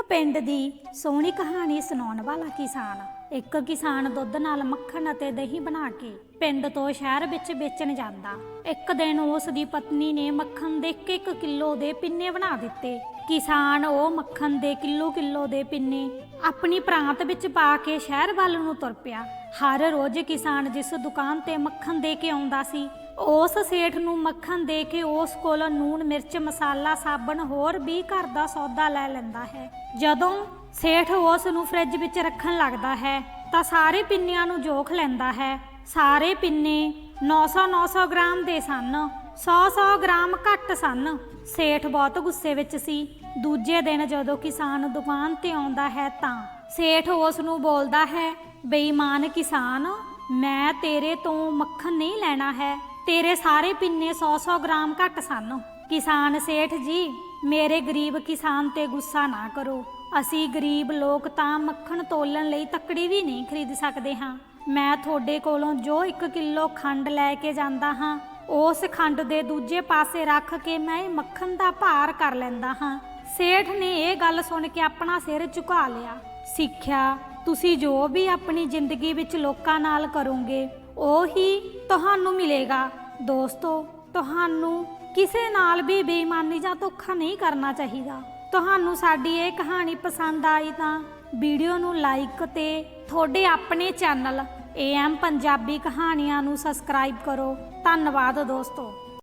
ਇੱਕ ਪਿੰਡ ਦੀ ਸੋਹਣੀ ਕਹਾਣੀ ਸੁਣਾਉਣ ਵਾਲਾ ਕਿਸਾਨ। ਇੱਕ ਕਿਸਾਨ ਦੁੱਧ ਨਾਲ ਮੱਖਣ ਅਤੇ ਦਹੀਂ ਬਣਾ ਕੇ ਪਿੰਡ ਤੋਂ ਸ਼ਹਿਰ ਵਿੱਚ ਵੇਚਣ ਜਾਂਦਾ। ਇੱਕ ਦਿਨ ਉਸ ਦੀ ਪਤਨੀ ਨੇ ਮੱਖਣ ਦੇ ਇੱਕ ਇੱਕ ਕਿਲੋ ਦੇ ਪਿੰਨੇ ਬਣਾ ਦਿੱਤੇ। ਕਿਸਾਨ ਉਹ ਮੱਖਣ ਦੇ ਕਿਲੋ ਕਿਲੋ ਦੇ ਪਿੰਨੇ ਆਪਣੀ ਪ੍ਰਾਂਤ ਵਿੱਚ ਪਾ ਕੇ ਸ਼ਹਿਰ ਵੱਲ ਨੂੰ ਤੁਰ ਪਿਆ। ਹਰ ਰੋਜ਼ ਕਿਸਾਨ ਜਿਸ ਦੁਕਾਨ ਤੇ ਮੱਖਣ ਦੇ ਕੇ ਆਉਂਦਾ ਸੀ, ਉਸ ਸੇਠ ਨੂੰ ਮੱਖਣ ਦੇ ਕੇ ਉਸ ਕੋਲ ਨੂਣ ਮਿਰਚ, ਮਸਾਲਾ, ਸਾਬਣ ਹੋਰ ਵੀ ਘਰ ਦਾ ਸੌਦਾ ਲੈ ਲੈਂਦਾ ਹੈ। ਜਦੋਂ ਸੇਠ ਉਸ ਨੂੰ ਫ੍ਰਿਜ ਵਿੱਚ ਰੱਖਣ ਲੱਗਦਾ ਹੈ, ਤਾਂ ਸਾਰੇ ਪਿੰਨਿਆਂ ਨੂੰ ਜੋਖ ਲੈਂਦਾ ਹੈ। ਸਾਰੇ ਪਿੰਨੇ 900 900 ਗ੍ਰਾਮ ਦੇ ਸਨ। 100 100 ਗ੍ਰਾਮ ਘੱਟ ਸਨ। ਸੇਠ ਬਹੁਤ ਗੁੱਸੇ ਵਿੱਚ ਸੀ। ਦੂਜੇ ਦਿਨ ਜਦੋਂ ਕਿਸਾਨ ਦੁਕਾਨ ਤੇ ਆਉਂਦਾ ਹੈ ਤਾਂ ਸੇਠ ਉਸ ਨੂੰ ਬੋਲਦਾ ਹੈ, ਬੇਈਮਾਨ ਕਿਸਾਨ, ਮੈਂ ਤੇਰੇ ਤੋਂ ਮੱਖਣ ਨਹੀਂ ਲੈਣਾ ਹੈ। ਤੇਰੇ ਸਾਰੇ ਪਿੰਨੇ 100-100 ਗ੍ਰਾਮ ਘੱਟ ਸਨ। ਕਿਸਾਨ ਸੇਠ ਜੀ, ਮੇਰੇ ਗਰੀਬ ਕਿਸਾਨ ਤੇ ਗੁੱਸਾ ਨਾ ਕਰੋ। ਅਸੀਂ ਗਰੀਬ ਲੋਕ ਤਾਂ ਮੱਖਣ ਤੋਲਣ ਲਈ ਤੱਕੜੀ ਵੀ ਨਹੀਂ ਖਰੀਦ ਸਕਦੇ ਹਾਂ। ਮੈਂ ਤੁਹਾਡੇ ਕੋਲੋਂ ਜੋ 1 ਕਿਲੋ ਖੰਡ ਲੈ ਕੇ ਜਾਂਦਾ ਹਾਂ ਉਸ ਖੰਡ ਦੇ ਦੂਜੇ ਪਾਸੇ ਰੱਖ ਕੇ ਮੈਂ ਮੱਖਣ ਦਾ ਭਾਰ ਕਰ ਲੈਂਦਾ ਹਾਂ। ਸੇਠ ਨੇ ਇਹ ਗੱਲ ਸੁਣ ਕੇ ਆਪਣਾ ਸਿਰ ਝੁਕਾ ਲਿਆ। ਸਿੱਖਿਆ, ਤੁਸੀਂ ਜੋ ਵੀ ਆਪਣੀ ਜ਼ਿੰਦਗੀ ਵਿੱਚ ਲੋਕਾਂ ਨਾਲ ਕਰੋਗੇ, ਉਹੀ ਤੁਹਾਨੂੰ ਮਿਲੇਗਾ। ਦੋਸਤੋ, ਤੁਹਾਨੂੰ ਕਿਸੇ ਨਾਲ ਵੀ ਬੇਈਮਾਨੀ ਜਾਂ ਧੋਖਾ ਨਹੀਂ ਕਰਨਾ ਚਾਹੀਦਾ। ਤੁਹਾਨੂੰ ਸਾਡੀ ਇਹ ਕਹਾਣੀ ਪਸੰਦ ਆਈ ਤਾਂ ਵੀਡੀਓ ਨੂੰ ਲਾਈਕ ਤੇ ਤੁਹਾਡੇ ਆਪਣੇ ਚੈਨਲ ਏਐਮ ਪੰਜਾਬੀ ਕਹਾਣੀਆਂ ਨੂੰ ਸਬਸਕ੍ਰਾਈਬ ਕਰੋ। ਧੰਨਵਾਦ ਦੋਸਤੋ।